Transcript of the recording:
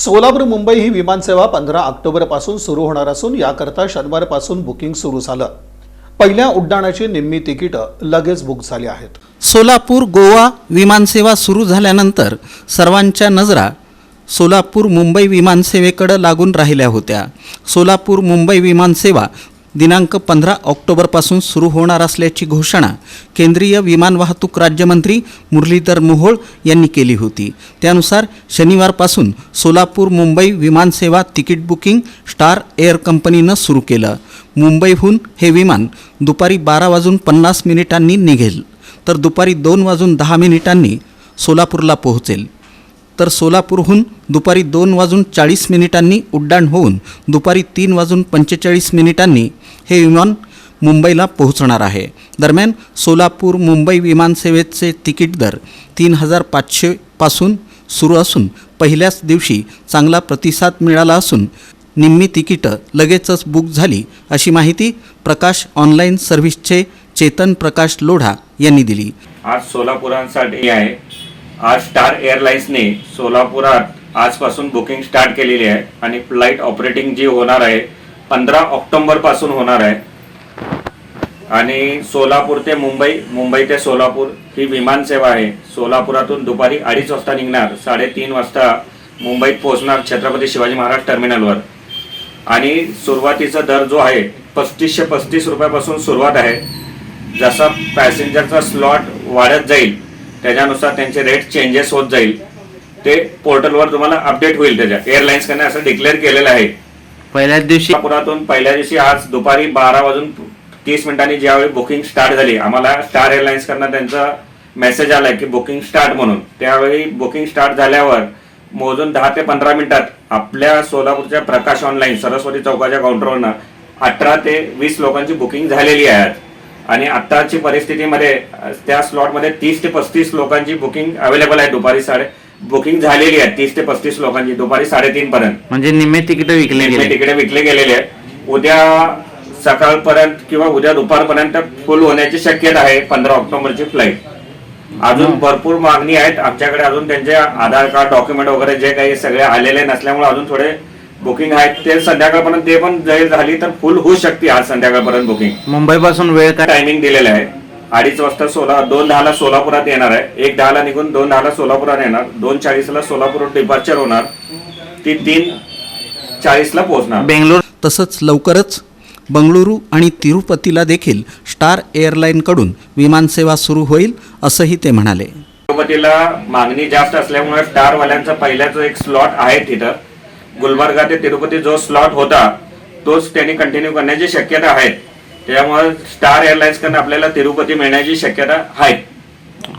सोलापूर मुंबई ही विमानसेवा पंधरा ऑक्टोबरपासून सुरू होणार असून याकरता शनिवारपासून बुकिंग सुरू झालं. पहिल्या उड्डाणाची निम्मी तिकीटं लगेच बुक झाली आहेत. सोलापूर गोवा विमानसेवा सुरू झाल्यानंतर सर्वांच्या नजरा सोलापूर मुंबई विमानसेवेकडं लागून राहिल्या होत्या. सोलापूर मुंबई विमानसेवा दिनांक पंधरा ऑक्टोबरपासून सुरू होणार असल्याची घोषणा केंद्रीय विमान वाहतूक राज्यमंत्री मुरलीधर मोहोळ यांनी केली होती. त्यानुसार शनिवारपासून सोलापूर मुंबई विमानसेवा तिकीट बुकिंग स्टार एअर कंपनीनं सुरू केलं. मुंबईहून हे विमान दुपारी बारा वाजून पन्नास मिनिटांनी निघेल तर दुपारी दोन वाजून दहा मिनिटांनी सोलापूरला पोहोचेल. तर सोलापूरहून दुपारी दोन वाजून चाळीस मिनिटांनी उड्डाण होऊन दुपारी तीन वाजून पंचेचाळीस मिनिटांनी हे विमान मुंबईला पोहोचणार आहे. दरम्यान सोलापूर मुंबई विमानसेवेचे तिकीट दर तीन हजार पाचशेपासून सुरू असून पहिल्याच दिवशी चांगला प्रतिसाद मिळाला असून निम्मी तिकीटं लगेचच बुक झाली अशी माहिती प्रकाश ऑनलाईन सर्व्हिसचे चेतन प्रकाश लोढा यांनी दिली. आज सोलापुरांसाठी आहे. आज स्टार एअरलाइन्सने सोलापुरात आजपासून बुकिंग स्टार्ट केलेली आहे आणि फ्लाईट ऑपरेटिंग जी होणार आहे पंधरा ऑक्टोंबरपासून होणार आहे. आणि सोलापूर ते मुंबई मुंबई ते सोलापूर ही विमानसेवा आहे. सोलापुरातून दुपारी अडीच वाजता निघणार साडेतीन वाजता मुंबईत पोहोचणार छत्रपती शिवाजी महाराज टर्मिनलवर. आणि सुरुवातीचा दर जो आहे पस्तीसशे पस्तीस रुपयापासून सुरुवात आहे. जसा पॅसेंजरचा स्लॉट वाढत जाईल त्याच्यानुसार त्यांचे रेट चेंजेस होत जाईल. ते पोर्टलवर तुम्हाला अपडेट होईल त्याच्या. एअरलाईन्सकडे असं डिक्लेअर केलेलं आहे. पहिल्याच दिवशी पुरातून पहिल्या दिवशी आज दुपारी बारा वाजून तीस मिनिटांनी ज्यावेळी बुकिंग स्टार्ट झाली आम्हाला स्टार एअरलाइन्स कडनं त्यांचा मेसेज आलाय की बुकिंग स्टार्ट म्हणून. त्यावेळी बुकिंग स्टार्ट झाल्यावर मोजून दहा ते पंधरा मिनिटात आपल्या सोलापूरच्या प्रकाश ऑनलाईन सरस्वती चौकाच्या काउंटरवरनं अठरा ते वीस लोकांची बुकिंग झालेली आहे आणि आत्ताची परिस्थितीमध्ये त्या स्लॉटमध्ये तीस ते पस्तीस लोकांची बुकिंग अवेलेबल आहे दुपारी साडे बुकिंग झालेली आहे तीस ते पस्तीस लोकांची दुपारी साडेतीन पर्यंत. म्हणजे निम्मे तिकीट विकले निम्मे गेले. तिकडे विकले गेलेले आहे उद्या सकाळपर्यंत किंवा उद्या दुपारपर्यंत फुल होण्याची शक्यता आहे पंधरा ऑक्टोबरची फ्लाईट अजून भरपूर मागणी आहेत. आमच्याकडे अजून त्यांचे आधार कार्ड डॉक्युमेंट वगैरे जे काही सगळे आलेले नसल्यामुळे अजून थोडे बुकिंग आहेत. ते संध्याकाळपर्यंत ते पण जर झाली तर फुल होऊ शकते आज संध्याकाळपर्यंत बुकिंग मुंबई पासून वेळ काय? टायमिंग दिलेलं आहे. अडीच वाजता सोला दोन दहाला सोलापुरात येणार आहे. एक दहाला निघून दोन दहाला सोलापुरात येणार. दोन चाळीसला सोलापूर डिपार्चर होणार. ती तीन चाळीसला पोहोचणार. बेंगलोर तसंच लवकरच बंगळुरू आणि तिरुपतीला देखील स्टार एअरलाईनकडून विमानसेवा सुरू होईल असंही ते म्हणाले. तिरुपतीला मागणी जास्त असल्यामुळे स्टार वाल्यांचा पहिल्याच एक स्लॉट आहे तिथं. गुलबर्गा ते तिरुपती जो स्लॉट होता तोच त्यांनी कंटिन्यू करण्याची शक्यता आहे. त्यामुळे स्टार एअरलाइन्सकडनं आपल्याला तिरुपती मिळण्याची शक्यता आहे.